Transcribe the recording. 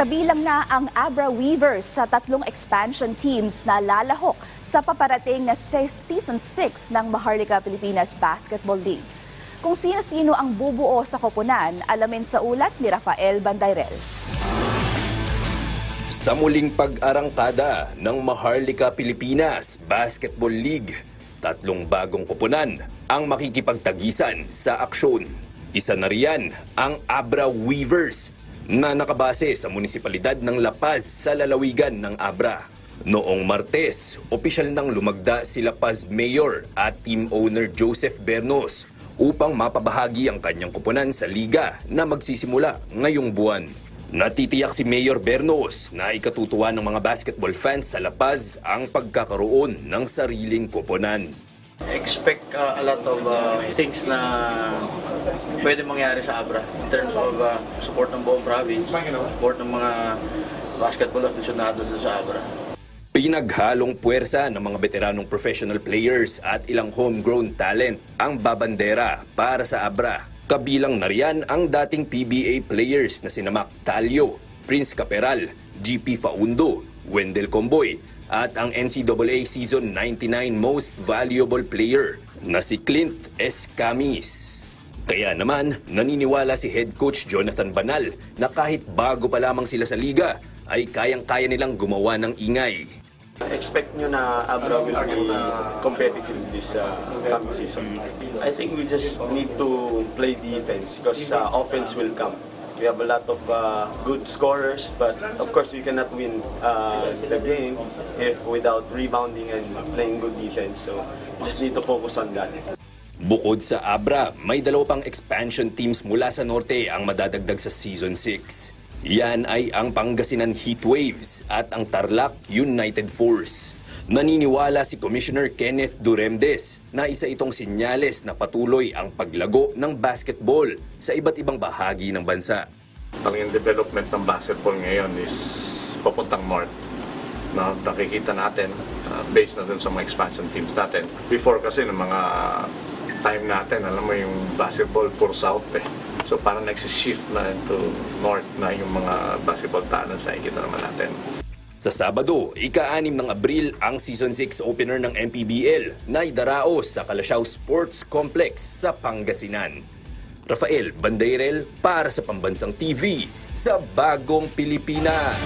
Kabilang na ang Abra Weavers sa tatlong expansion teams na lalahok sa paparating na se- Season 6 ng Maharlika Pilipinas Basketball League. Kung sino-sino ang bubuo sa koponan, alamin sa ulat ni Rafael Bandayrel. Sa muling pag-arangkada ng Maharlika Pilipinas Basketball League, tatlong bagong kupunan ang makikipagtagisan sa aksyon. Isa na riyan ang Abra Weavers na nakabase sa munisipalidad ng La Paz sa lalawigan ng Abra. Noong Martes, opisyal nang lumagda si La Paz Mayor at team owner Joseph Bernos upang mapabahagi ang kanyang kupunan sa liga na magsisimula ngayong buwan. Natitiyak si Mayor Bernos na ikatutuwa ng mga basketball fans sa La Paz ang pagkakaroon ng sariling kupunan. Expect uh, a lot of uh, things na pwede mangyari sa Abra in terms of uh, support ng buong province, support ng mga basketball aficionados sa Abra. Pinaghalong puwersa ng mga veteranong professional players at ilang homegrown talent ang babandera para sa Abra. Kabilang na riyan ang dating PBA players na sina Mac Talio, Prince Caperal, GP Faundo, Wendell Comboy at ang NCAA Season 99 Most Valuable Player na si Clint S. Camis. Kaya naman, naniniwala si head coach Jonathan Banal na kahit bago pa lamang sila sa liga, ay kayang-kaya nilang gumawa ng ingay. expect nyo na Abra will be competitive this uh, coming season. I think we just need to play defense because uh, offense will come. We have a lot of uh, good scorers, but of course we cannot win uh, the game if without rebounding and playing good defense. So we just need to focus on that. Bukod sa Abra, may dalawa pang expansion teams mula sa norte ang madadagdag sa Season 6. Yan ay ang Pangasinan Heatwaves at ang Tarlac United Force. Naniniwala si Commissioner Kenneth Duremdes na isa itong sinyales na patuloy ang paglago ng basketball sa iba't ibang bahagi ng bansa. Ang development ng basketball ngayon is papuntang north. No, nakikita natin, uh, based na dun sa mga expansion teams natin. Before kasi ng mga time natin, alam mo yung basketball puro south eh. So parang nagsishift na into north na yung mga basketball talents na ikita naman natin. Sa Sabado, ika-anim ng Abril ang Season 6 opener ng MPBL na idaraos sa Kalasyaw Sports Complex sa Pangasinan. Rafael Bandairel para sa Pambansang TV sa Bagong Pilipinas.